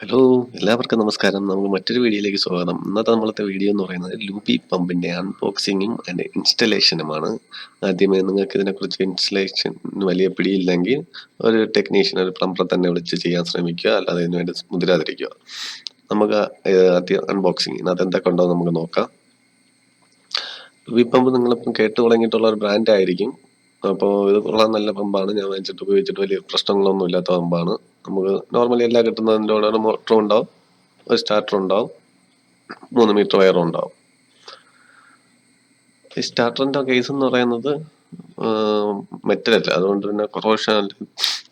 Hello എല്ലാവർക്കും നമസ്കാരം. നമുക്ക് മറ്റൊരു വീഡിയോയിലേക്ക് സ്വാഗതം. ഇന്നത്തെ നമ്മളത്തെ വീഡിയോ എന്ന് പറയുന്നത് ലൂബി പമ്പിന്റെ അൺബോക്സിങ്ങും അതിന്റെ ഇൻസ്റ്റലേഷനുമാണ് ആദ്യമേ നിങ്ങൾക്ക് ഇതിനെക്കുറിച്ച് ഇൻസ്റ്റലേഷൻ വലിയ പിടിയില്ലെങ്കിൽ ഒരു ടെക്നീഷ്യൻ ഒരു പ്ലംബറെ തന്നെ വിളിച്ച് ചെയ്യാൻ ശ്രമിക്കുക. അല്ലാതെ ഇതിനു വേണ്ടി മുതിരാതിരിക്കുക. നമുക്ക് ആദ്യം അൺബോക്സിങ് ഇതിനകത്ത് എന്തൊക്കെ ഉണ്ടോ നമുക്ക് നോക്കാം. ലൂബി പമ്പ് നിങ്ങളിപ്പം കേട്ട് തുടങ്ങിയിട്ടുള്ള ഒരു ബ്രാൻഡ് ആയിരിക്കും. അപ്പോൾ ഇത് കൊള്ളാൻ നല്ല പമ്പാണ് ഞാൻ വാങ്ങിച്ചിട്ട് ഉപയോഗിച്ചിട്ട് വലിയ പ്രശ്നങ്ങളൊന്നും ഇല്ലാത്ത പമ്പാണ് നമുക്ക് നോർമലി എല്ലാം കിട്ടുന്നതിന്റെ കൂടെ ഒരു മോട്ടറും ഉണ്ടാവും. ഒരു സ്റ്റാർട്ടർ ഉണ്ടാവും. മൂന്ന് മീറ്റർ വയറും ഉണ്ടാവും. ഈ സ്റ്റാർട്ടറിന്റെ കേസ് എന്ന് പറയുന്നത് മെറ്റലല്ല. അതുകൊണ്ട് തന്നെ കൊറോഷൻ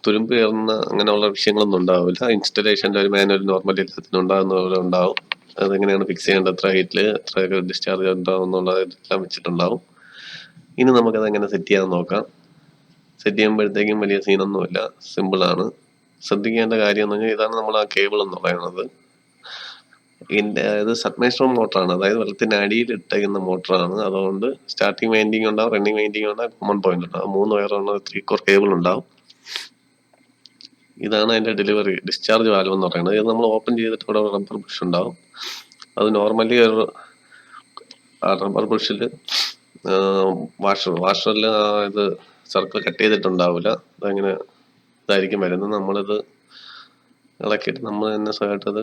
തുരുമ്പ് കയറുന്ന അങ്ങനെയുള്ള വിഷയങ്ങളൊന്നും ഉണ്ടാവില്ല. ഇൻസ്റ്റലേഷന്റെ ഒരു മാനുവൽ നോർമലി എല്ലാത്തിനും ഉണ്ടാകുന്ന പോലെ ഉണ്ടാവും. അതെങ്ങനെയാണ് ഫിക്സ് ചെയ്യേണ്ടത്? എത്ര ഹൈറ്റിൽ എത്ര ഡിസ്ചാർജ് ഉണ്ടാവും എന്നുള്ളതെല്ലാം വെച്ചിട്ടുണ്ടാവും. ഇനി നമുക്കത് എങ്ങനെ സെറ്റ് ചെയ്യാൻ നോക്കാം. സെറ്റ് ചെയ്യുമ്പോഴത്തേക്കും വലിയ സീനൊന്നുമില്ല സിമ്പിളാണ് ശ്രദ്ധിക്കേണ്ട കാര്യം എന്ന് പറഞ്ഞാൽ ഇതാണ് നമ്മൾ ആ കേബിൾ എന്ന് പറയുന്നത്. ഇത് സബ്മേഷണൽ മോട്ടറാണ് അതായത് വെള്ളത്തിന്റെ അടിയിൽ ഇട്ടേക്കുന്ന മോട്ടറാണ് അതുകൊണ്ട് സ്റ്റാർട്ടിങ് വൈൻഡിങ് ഉണ്ടാവും റണ്ണിങ് വൈൻഡിങ് ഉണ്ടാവും കോമൺ പോയിന്റ് ഉണ്ടാവും. മൂന്ന് വയറുള്ള ത്രീ കോർ കേബിൾ ഉണ്ടാവും. ഇതാണ് അതിന്റെ ഡെലിവറി ഡിസ്ചാർജ് വാൽവ് എന്ന് പറയുന്നത്. ഇത് നമ്മൾ ഓപ്പൺ ചെയ്തിട്ട് ഇവിടെ റബ്ബർ ബുഷ് ഉണ്ടാവും. അത് നോർമലി ഒരു റബ്ബർ ബുഷിൽ വാഷർ വാഷറിൽ ഇത് സർക്കിൾ കട്ട് ചെയ്തിട്ടുണ്ടാവില്ല അതങ്ങനെ ഇതായിരിക്കും വരുന്നത്. നമ്മളിത് ഇളക്കിയിട്ട് നമ്മൾ തന്നെ സ്വയമായിട്ട് അത്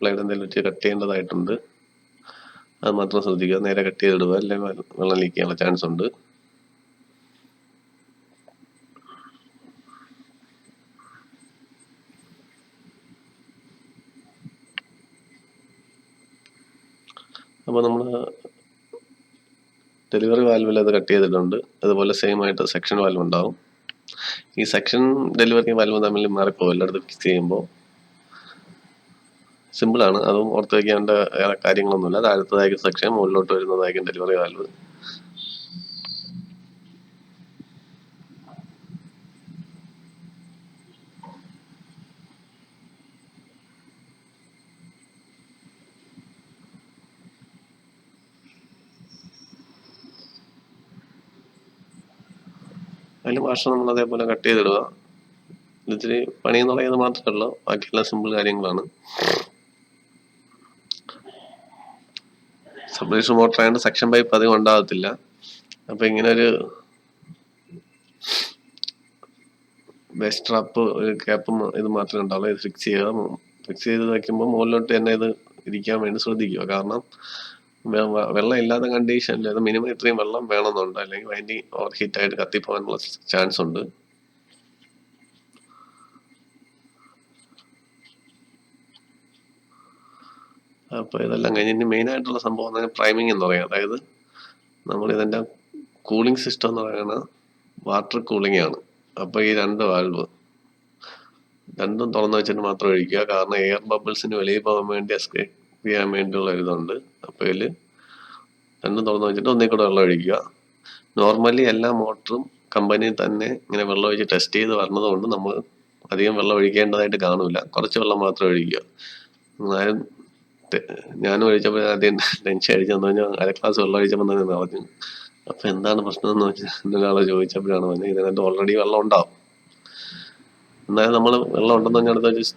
ബ്ലേഡ് എന്തെങ്കിലും വെച്ച് കട്ട് ചെയ്യേണ്ടതായിട്ടുണ്ട്. അത് മാത്രം ശ്രദ്ധിക്കുക. നേരെ കട്ട് ചെയ്തിടുക. അല്ലെങ്കിൽ വെള്ളം ലീക്ക് ചെയ്യാനുള്ള ചാൻസ് ഉണ്ട്. അപ്പോൾ നമ്മൾ ഡെലിവറി വാൽവിൽ അത് കട്ട് ചെയ്തിട്ടുണ്ട്. അതുപോലെ സെയിം ആയിട്ട് സെക്ഷൻ വാൽവ് ഉണ്ടാവും. ഈ സെക്ഷൻ ഡെലിവറിയും വാൽവ് തമ്മിൽ മാറിപ്പോകും എല്ലായിടത്തും ഫിക്സ് ചെയ്യുമ്പോൾ സിമ്പിളാണ് അതും ഓർത്ത് വയ്ക്കേണ്ട കാര്യങ്ങളൊന്നുമില്ല. താഴത്തതായിരിക്കും സെക്ഷൻ മുകളിലോട്ട് വരുന്നതായിരിക്കും ഡെലിവറി വാൽവ് അതിൽ ഭാഷ നമ്മൾ അതേപോലെ കട്ട് ചെയ്തിടുക. ഇത്തിരി പണി എന്ന് പറയുന്നത് മാത്രമല്ല ബാക്കിയെല്ലാം സിമ്പിൾ കാര്യങ്ങളാണ്. സബ്മേഷൻ മോട്ടർ ആയതുകൊണ്ട് സെക്ഷൻ പൈപ്പ് അധികം ഉണ്ടാകത്തില്ല. അപ്പൊ ഇങ്ങനെ ഒരു ബേസ് ട്രാപ്പ് ഒരു ക്യാപ്പും ഇത് മാത്രമേ ഉണ്ടാവുള്ളൂ. ഇത് ഫിക്സ് ചെയ്യുക. ഫിക്സ് ചെയ്ത് വയ്ക്കുമ്പോൾ മുകളിലോട്ട് തന്നെ ഇത് ഇരിക്കാൻ വേണ്ടി ശ്രദ്ധിക്കുക. കാരണം വെള്ളം ഇല്ലാത്ത കണ്ടീഷനിൽ അത് മിനിമം ഇത്രയും വെള്ളം വേണമെന്നുണ്ട്. അല്ലെങ്കിൽ വൈൻഡി ഓവർ ഹീറ്റായിട്ട് കത്തിപ്പോകാനുള്ള ചാൻസ് ഉണ്ട്. അപ്പൊ ഇതെല്ലാം കഴിഞ്ഞ് ഇനി മെയിൻ ആയിട്ടുള്ള സംഭവം പ്രൈമിംഗ് എന്ന് പറയും. അതായത് നമ്മൾ ഇതിന്റെ കൂളിംഗ് സിസ്റ്റം എന്ന് പറയുന്നത് വാട്ടർ കൂളിംഗ് ആണ്. അപ്പൊ ഈ രണ്ട് വാൽവ് രണ്ടും തുറന്നു വെച്ചിട്ട് മാത്രം ഒഴിക്കുക. കാരണം എയർ ബബിൾസിന് വെളിയിൽ പോകാൻ വേണ്ടി എസ്കേപ്പ് ചെയ്യാൻ വേണ്ടിയുള്ള ഇതുണ്ട്. അപ്പോൾ ഇതിൽ രണ്ടും തുറന്നു വെച്ചിട്ട് ഒന്നേ കൂടെ വെള്ളം ഒഴിക്കുക. നോർമലി എല്ലാ മോട്ടറും കമ്പനി തന്നെ ഇങ്ങനെ വെള്ളം ഒഴിച്ച് ടെസ്റ്റ് ചെയ്ത് വരണത് കൊണ്ട് നമ്മൾ അധികം വെള്ളം ഒഴിക്കേണ്ടതായിട്ട് കാണൂല. കുറച്ച് വെള്ളം മാത്രം ഒഴിക്കുക. എന്നാലും ഞാനും ഒഴിച്ചപ്പോൾ ആദ്യം ടെൻഷൻ അടിച്ചെന്ന് പറഞ്ഞാൽ അര ക്ലാസ് വെള്ളം ഒഴിച്ചപ്പോൾ തന്നെ പറഞ്ഞു അപ്പൊ എന്താണ് പ്രശ്നം എന്ന് വെച്ചാൽ ചോദിച്ചപ്പോഴാണ് പറഞ്ഞത് ഇതിനകത്ത് ഓൾറെഡി വെള്ളം ഉണ്ടാവും. എന്നാലും നമ്മൾ വെള്ളം ഉണ്ടെന്ന് പറഞ്ഞാൽ അടുത്ത്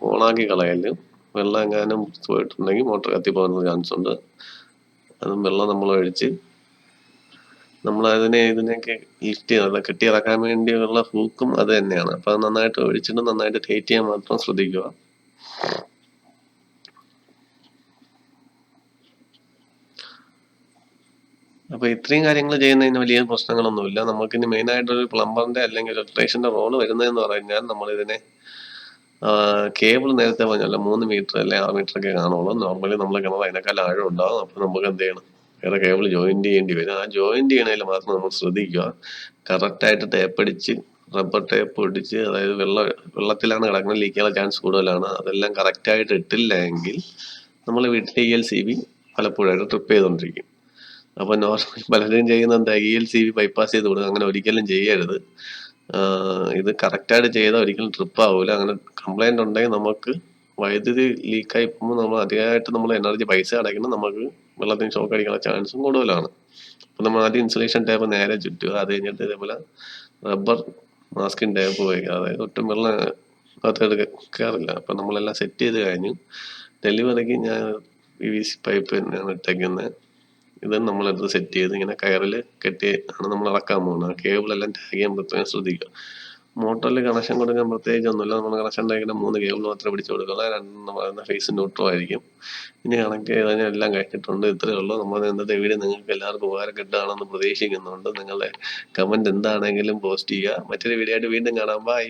ഓണാക്കി കളയൽ. വെള്ളം എങ്ങാനും പോയിട്ടുണ്ടെങ്കിൽ മോട്ടർ കത്തിപ്പോകുന്ന ചാൻസ് ഉണ്ട്. അതും വെള്ളം നമ്മൾ ഒഴിച്ച് നമ്മൾ അതിനെ ഇതിനൊക്കെ ലിഫ്റ്റ് ചെയ്ത് കെട്ടിയിറക്കാൻ വേണ്ടിയുള്ള ഹൂക്കും അത് തന്നെയാണ്. അപ്പൊ അത് നന്നായിട്ട് ഒഴിച്ചിട്ട് നന്നായിട്ട് ടൈറ്റ് ചെയ്യാൻ മാത്രം ശ്രദ്ധിക്കുക. അപ്പൊ ഇത്രയും കാര്യങ്ങൾ ചെയ്യുന്നതിന് വലിയ പ്രശ്നങ്ങളൊന്നുമില്ല. നമുക്ക് ഇനി മെയിൻ ആയിട്ട് ഒരു പ്ലംബറിന്റെ അല്ലെങ്കിൽ ഇലക്ട്രീഷ്യന്റെ റോൾ വരുന്നതെന്ന് പറഞ്ഞാൽ നമ്മൾ ഇതിനെ കേബിൾ നേരത്തെ പറഞ്ഞല്ലോ മൂന്ന് മീറ്റർ അല്ലെ ആറ് മീറ്റർ ഒക്കെ കാണുള്ളൂ. നോർമലി നമ്മൾ കിണർ അതിനേക്കാൾ ആഴം ഉണ്ടാവും. അപ്പൊ നമുക്ക് എന്ത് ചെയ്യണം? വേറെ കേബിൾ ജോയിന്റ് ചെയ്യേണ്ടി വരും. ആ ജോയിന്റ് ചെയ്യണതിൽ മാത്രം നമ്മൾ ശ്രദ്ധിക്കുക. കറക്റ്റ് ആയിട്ട് ടേപ്പ് അടിച്ച് റബ്ബർ ടേപ്പ് ഇടിച്ച് അതായത് വെള്ളം വെള്ളത്തിലാണ് കിടക്കുന്നത് ചെയ്യാൻ ചാൻസ് കൂടുതലാണ്. അതെല്ലാം കറക്റ്റ് ആയിട്ട് ഇട്ടില്ല എങ്കിൽ നമ്മൾ വീട്ടിൽ ഇ എൽ സി ബി പലപ്പോഴായിട്ട് ട്രിപ്പ് ചെയ്തുകൊണ്ടിരിക്കും അപ്പൊ നോർമൽ പലരും ചെയ്യുന്ന എന്താ? E L C B bypass ചെയ്ത് കൊടുക്കുക. അങ്ങനെ ഒരിക്കലും ചെയ്യരുത്. ഇത് കറക്റ്റായിട്ട് ചെയ്താൽ ഒരിക്കലും ട്രിപ്പ് ആവില്ല അങ്ങനെ കംപ്ലൈന്റ് ഉണ്ടെങ്കിൽ നമുക്ക് വൈദ്യുതി ലീക്കായി പോകുമ്പോൾ നമ്മൾ അധികമായിട്ട് നമ്മൾ എനർജി പൈസ അടയ്ക്കണം നമുക്ക് വെള്ളത്തിന് ഷോക്ക് അടിക്കാനുള്ള ചാൻസും കൂടുതലാണ്. അപ്പോൾ നമ്മൾ ആദ്യം ഇൻസുലേഷൻ ടേപ്പ് നേരെ ചുറ്റുക. അത് കഴിഞ്ഞിട്ട് ഇതേപോലെ റബ്ബർ മാസ്കിൻ ടേപ്പ് ഉപയോഗിക്കുക. അതായത് ഒട്ടും വെള്ളം കയറില്ല. അപ്പം നമ്മളെല്ലാം സെറ്റ് ചെയ്ത് കഴിഞ്ഞു. ഡെലിവറിക്ക് ഞാൻ പി വി സി പൈപ്പ് തന്നെയാണ് ഇട്ടേക്കുന്നത് ഇത് നമ്മളെടുത്ത് സെറ്റ് ചെയ്ത് ഇങ്ങനെ കയറിൽ കെട്ടി ആണ് നമ്മൾ ഇറക്കാൻ പോകുന്നത്. കേബിൾ എല്ലാം ടാഗ് ചെയ്യാൻ പ്രത്യേകം ശ്രദ്ധിക്കുക. മോട്ടറിൽ കണക്ഷൻ കൊടുക്കാൻ പ്രത്യേകിച്ച് ഒന്നുമില്ല. നമ്മൾ കണക്ഷൻ ഉണ്ടാക്കുന്ന മൂന്ന് കേബിൾ മാത്രമേ പിടിച്ചു കൊടുക്കുള്ളൂ. രണ്ടെണ്ണം പറയുന്ന ഫേസ് ന്യൂട്രോ ആയിരിക്കും. ഇനി കണക്ട് ചെയ്ത് കഴിഞ്ഞാൽ എല്ലാം കഴിഞ്ഞിട്ടുണ്ട്. ഇത്രയേ ഉള്ളൂ. നമ്മൾ ഇന്നത്തെ വീഡിയോ നിങ്ങൾക്ക് എല്ലാവർക്കും ഉപകാരപ്പെട്ടാണെന്ന് പ്രതീക്ഷിക്കുന്നുണ്ട്. നിങ്ങളുടെ കമന്റ് എന്താണെങ്കിലും പോസ്റ്റ് ചെയ്യുക. മറ്റൊരു വീഡിയോ ആയിട്ട് വീണ്ടും കാണാം. ബൈ